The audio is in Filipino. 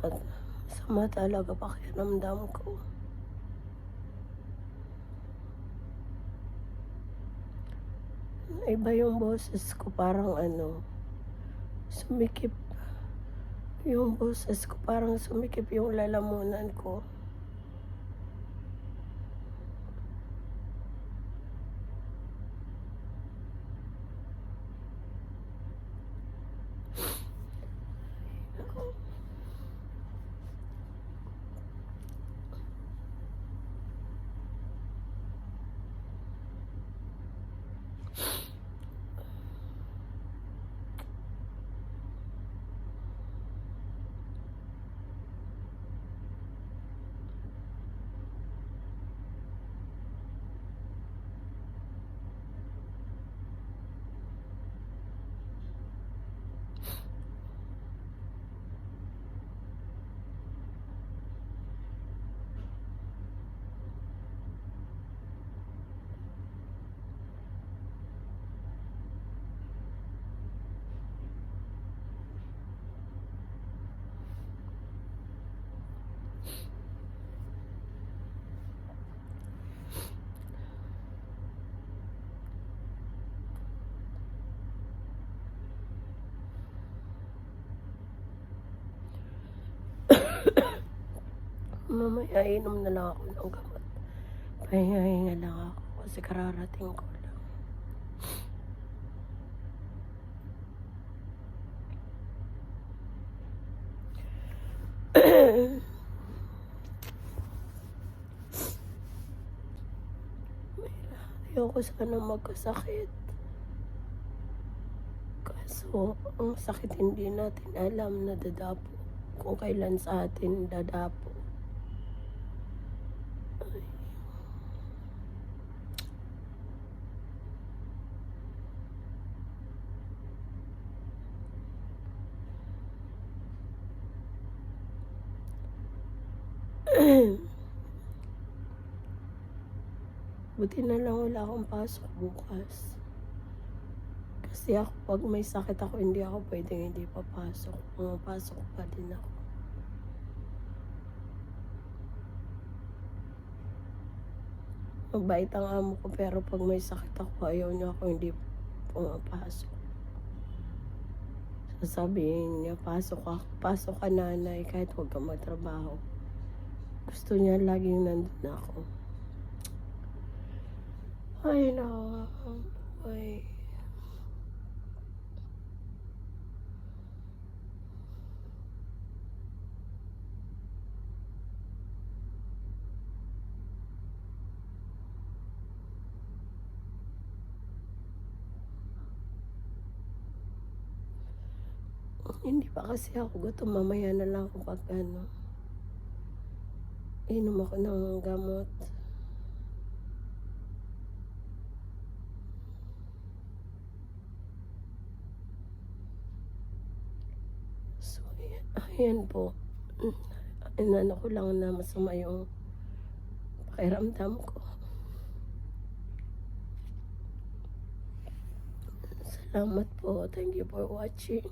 At sama talaga pakiramdam ko. Iba yung boses ko parang ano, sumikip. Yung boses ko parang sumikip yung lalamunan ko. Mamaya inom na lang ako ng gamot. Pahinga-hinga lang ako kasi kararating ko lang. Ayoko sana magkasakit. Kaso, ang sakit hindi natin alam na dadapo. Kung kailan sa atin dadapo. Ay. Buti na lang wala akong pasok bukas. Kasi ako, pag may sakit ako, hindi ako pwedeng hindi papasok. Pumapasok pa din ako. Mabait ang amo ko, pero pag may sakit ako, ayaw niya ako hindi pumapasok. Sasabihin niya, pasok ka, pasok ka nanay, kahit huwag kang magtrabaho. Gusto niya laging nandun ako. Ay, no. Ay. Hindi pa kasi ako gutom. Mamaya na lang ako pag ano. Inom ako ng gamot. So, ayan, ayan po. Inano ko lang na masama yung pakiramdam ko. Salamat po. Thank you for watching.